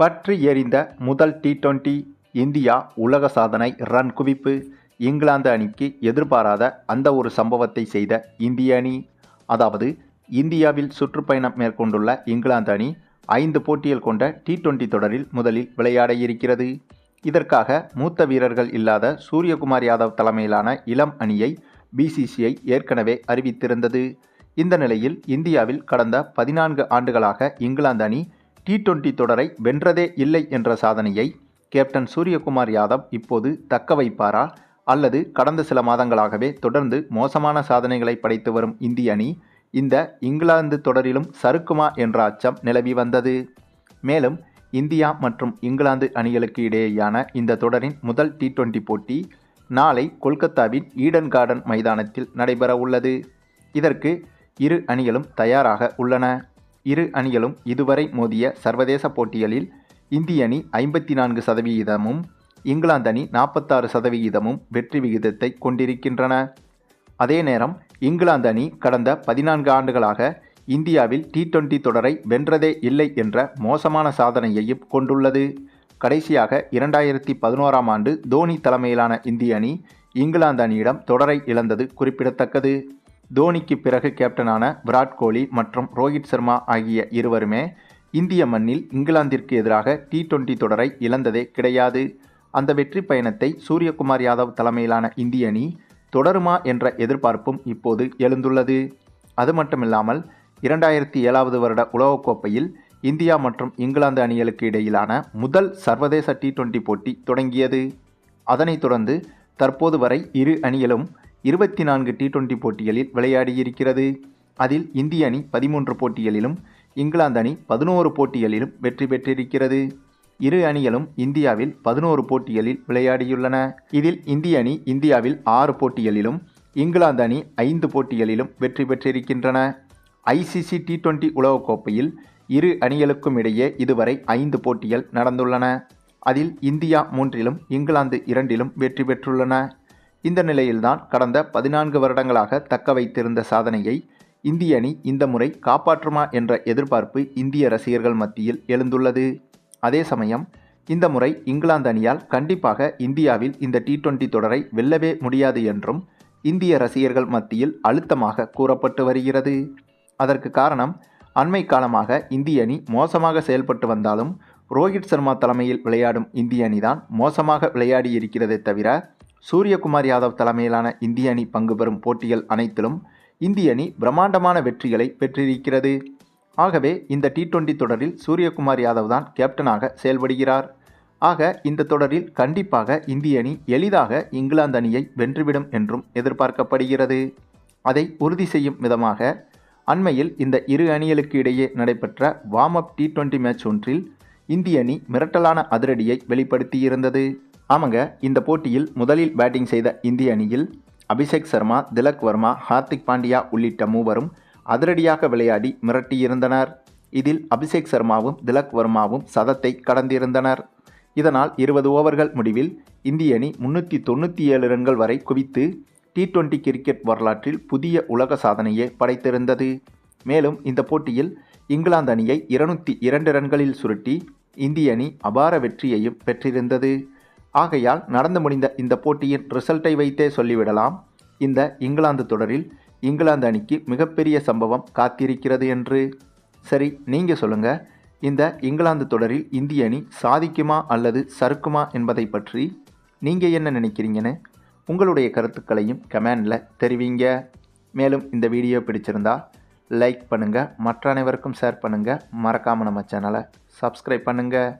பற்றி எறிந்த முதல் டி டுவெண்டி இந்தியா உலக சாதனை ரன் குவிப்பு. இங்கிலாந்து அணிக்கு எதிர்பாராத அந்த ஒரு சம்பவத்தை செய்த இந்திய அணி. அதாவது இந்தியாவில் சுற்றுப்பயணம் மேற்கொண்டுள்ள இங்கிலாந்து அணி ஐந்து போட்டிகள் கொண்ட டி டுவெண்டி தொடரில் முதலில் விளையாட இருக்கிறது. இதற்காக மூத்த வீரர்கள் இல்லாத சூரியகுமார் யாதவ் தலைமையிலான இளம் அணியை பிசிசிஐ ஏற்கனவே அறிவித்திருந்தது. இந்த நிலையில் இந்தியாவில் கடந்த பதினான்கு ஆண்டுகளாக இங்கிலாந்து அணி டி டுவெண்டி தொடரை வென்றதே இல்லை என்ற சாதனையை கேப்டன் சூரியகுமார் யாதவ் இப்போது தக்க வைப்பாரா? அல்லது கடந்த சில மாதங்களாகவே தொடர்ந்து மோசமான சாதனைகளை படைத்து வரும் இந்திய அணி இந்த இங்கிலாந்து தொடரிலும் சறுக்குமா என்ற அச்சம் நிலவி வந்தது. மேலும் இந்தியா மற்றும் இங்கிலாந்து அணிகளுக்கு இடையேயான இந்த தொடரின் முதல் டி டுவெண்டி போட்டி நாளை கொல்கத்தாவின் ஈடன் கார்டன் மைதானத்தில் நடைபெற உள்ளது இதற்கு இரு அணிகளும் தயாராக உள்ளன. இரு அணிகளும் இதுவரை மோதிய சர்வதேச போட்டிகளில் இந்திய அணி ஐம்பத்தி நான்கு சதவிகிதமும் இங்கிலாந்து அணி நாற்பத்தாறு சதவிகிதமும் வெற்றி விகிதத்தை கொண்டிருக்கின்றன. அதே நேரம் இங்கிலாந்து அணி கடந்த பதினான்கு ஆண்டுகளாக இந்தியாவில் டி டுவெண்டி தொடரை வென்றதே இல்லை என்ற மோசமான சாதனையையும் கொண்டுள்ளது. கடைசியாக இரண்டாயிரத்தி பதினோராம் ஆண்டு தோனி தலைமையிலான இந்திய அணி இங்கிலாந்து அணியிடம் தொடரை இழந்தது குறிப்பிடத்தக்கது. தோனிக்கு பிறகு கேப்டனான விராட் கோலி மற்றும் ரோஹித் சர்மா ஆகிய இருவருமே இந்திய மண்ணில் இங்கிலாந்திற்கு எதிராக டி டுவெண்டி தொடரை இழந்ததே கிடையாது. அந்த வெற்றி பயணத்தை சூரியகுமார் யாதவ் தலைமையிலான இந்திய அணி தொடருமா என்ற எதிர்பார்ப்பும் இப்போது எழுந்துள்ளது. அது மட்டுமில்லாமல் இரண்டாயிரத்தி ஏழாவது வருட உலகக்கோப்பையில் இந்தியா மற்றும் இங்கிலாந்து அணிகளுக்கு இடையிலான முதல் சர்வதேச டி டுவெண்டி போட்டி தொடங்கியது. அதனைத் தொடர்ந்து தற்போது வரை இரு அணிகளும் இருபத்தி நான்கு டி டுவெண்டி போட்டிகளில் விளையாடியிருக்கிறது. அதில் இந்திய அணி பதிமூன்று போட்டிகளிலும் இங்கிலாந்து அணி பதினோரு போட்டிகளிலும் வெற்றி பெற்றிருக்கிறது. இரு அணிகளும் இந்தியாவில் பதினோரு போட்டிகளில் விளையாடியுள்ளன. இதில் இந்திய அணி இந்தியாவில் ஆறு போட்டிகளிலும் இங்கிலாந்து அணி ஐந்து போட்டிகளிலும் வெற்றி பெற்றிருக்கின்றன. ஐசிசி டி டுவெண்டி உலகக்கோப்பையில் இரு அணிகளுக்கும் இடையே இதுவரை ஐந்து போட்டிகள் நடந்துள்ளன. அதில் இந்தியா மூன்றிலும் இங்கிலாந்து இரண்டிலும் வெற்றி பெற்றுள்ளன. இந்த நிலையில்தான் கடந்த பதினான்கு வருடங்களாக தக்க வைத்திருந்த சாதனையை இந்திய அணி இந்த முறை காப்பாற்றுமா என்ற எதிர்பார்ப்பு இந்திய ரசிகர்கள் மத்தியில் எழுந்துள்ளது. அதே சமயம் இந்த முறை இங்கிலாந்து அணியால் கண்டிப்பாக இந்தியாவில் இந்த டி டுவெண்டி தொடரை வெல்லவே முடியாது என்றும் இந்திய ரசிகர்கள் மத்தியில் அழுத்தமாக கூறப்பட்டு வருகிறது. அதற்கு காரணம் அண்மை காலமாக இந்திய அணி மோசமாக செயல்பட்டு வந்தாலும் ரோஹித் சர்மா தலைமையில் விளையாடும் இந்திய அணிதான் மோசமாக விளையாடி இருக்கிறதே தவிர சூரியகுமார் யாதவ் தலைமையிலான இந்திய அணி பங்கு பெறும் போட்டிகள் அனைத்திலும் இந்திய அணி பிரம்மாண்டமான வெற்றிகளை பெற்றிருக்கிறது. ஆகவே இந்த டி டுவெண்டி தொடரில் சூரியகுமார் யாதவ் தான் கேப்டனாக செயல்படுகிறார். ஆக இந்த தொடரில் கண்டிப்பாக இந்திய அணி எளிதாக இங்கிலாந்து அணியை வென்றுவிடும் என்றும் எதிர்பார்க்கப்படுகிறது. அதை உறுதி செய்யும் விதமாக அண்மையில் இந்த இரு அணிகளுக்கு இடையே நடைபெற்ற warm up T twenty match ஒன்றில் இந்திய அணி மிரட்டலான அதிரடியை வெளிப்படுத்தியிருந்தது. ஆமாங்க இந்த போட்டியில் முதலில் பேட்டிங் செய்த இந்திய அணியில் அபிஷேக் சர்மா திலக் வர்மா ஹார்திக் பாண்டியா உள்ளிட்ட மூவரும் அதிரடியாக விளையாடி மிரட்டியிருந்தனர். இதில் அபிஷேக் சர்மாவும் திலக் வர்மாவும் சதத்தை கடந்திருந்தனர். இதனால் இருபது ஓவர்கள் முடிவில் இந்திய அணி முன்னூற்றி தொண்ணூற்றி ஏழு ரன்கள் வரை குவித்து டி டுவெண்டி கிரிக்கெட் வரலாற்றில் புதிய உலக சாதனையை படைத்திருந்தது. மேலும் இந்த போட்டியில் இங்கிலாந்து அணியை இருநூற்றி இரண்டு ரன்களில் சுருட்டி இந்திய அணி அபார வெற்றியையும் பெற்றிருந்தது. ஆகையால் நடந்து முடிந்த இந்த போட்டியின் ரிசல்ட்டை வைத்தே சொல்லிவிடலாம். இந்த இங்கிலாந்து தொடரில் இங்கிலாந்து அணிக்கு மிகப்பெரிய சம்பவம் காத்திருக்கிறது என்று. சரி நீங்கள் சொல்லுங்கள் இந்த இங்கிலாந்து தொடரில் இந்திய அணி சாதிக்குமா அல்லது சறுக்குமா என்பதை பற்றி நீங்கள் என்ன நினைக்கிறீங்கன்னு உங்களுடைய கருத்துக்களையும் கமெண்டில் தெரிவிங்க. மேலும் இந்த வீடியோ பிடிச்சிருந்தா லைக் பண்ணுங்கள் மற்ற அனைவருக்கும் ஷேர் பண்ணுங்கள் மறக்காமல் நம்ம சேனலை சப்ஸ்கிரைப் பண்ணுங்கள்